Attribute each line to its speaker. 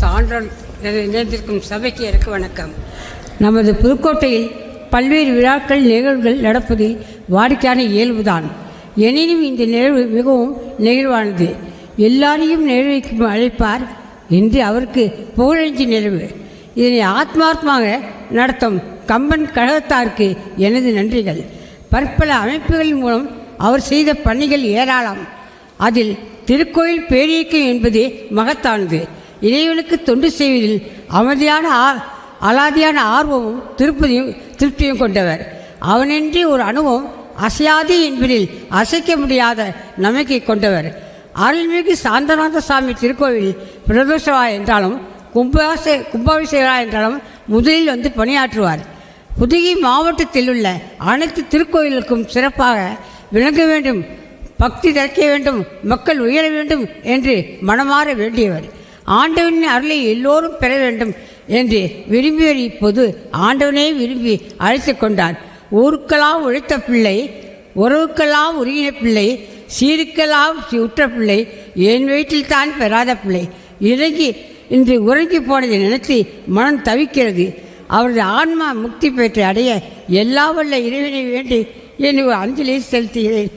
Speaker 1: சான்றோர் நிறைந்திருக்கும் சபைக்கு எனக்கு வணக்கம். நமது புதுக்கோட்டையில் பல்வேறு விழாக்கள் நிகழ்வுகள் நடப்பது வாடிக்கையான இயல்புதான். எனினும் இந்த நிகழ்வு மிகவும் நெகிழ்வானது. எல்லாரையும் நிகழ்வைக்கு அழைப்பார் என்று அவருக்கு புகழஞ்சி நிகழ்வு இதனை ஆத்மார்த்தமாக நடத்தும் கம்பன் கழகத்தாருக்கு எனது நன்றிகள். பற்பல அமைப்புகளின் மூலம் அவர் செய்த பணிகள் ஏராளம். அதில் திருக்கோயில் பேரியக்கம் என்பது மகத்தானது. இறைவனுக்கு தொண்டு செய்வதில் அமைதியான ஆ- அலாதியான ஆர்வமும் திருப்பதியும் திருப்தியும் கொண்டவர். அவனின்றி ஒரு அணுவும் அசையாது என்பதில் அசைக்க முடியாத நம்பிக்கை கொண்டவர். அருள்மிகு சாந்தநாத சுவாமி திருக்கோவில் பிரதோஷவா என்றாலும் கும்பாசே கும்பாபிஷேகா என்றாலும் முதலில் வந்து பணியாற்றுவார். புதுகை மாவட்டத்தில் உள்ள அனைத்து திருக்கோயிலுக்கும் சிறப்பாக விளங்க வேண்டும் பக்தி திறக்க வேண்டும் மக்கள் உயர வேண்டும் என்று மனமாற வேண்டியவர். ஆண்டவனின் அருளை எல்லோரும் பெற வேண்டும் என்று விரும்பியவர் இப்போது ஆண்டவனே விரும்பி அழைத்து கொண்டார். ஊருக்கெல்லாம் உழைத்த பிள்ளை உறவுக்கெல்லாம் உருகின பிள்ளை சீருக்கெல்லாம் உற்ற பிள்ளை என் வீட்டில் தான் பெறாத பிள்ளை. இறங்கி இன்று உறங்கி போனதை நினைத்து மனம் தவிக்கிறது. அவரது ஆன்மா முக்தி பெற்று அடைய எல்லா வல்ல இறைவனை வேண்டி என் அஞ்சலி செலுத்துகிறேன்.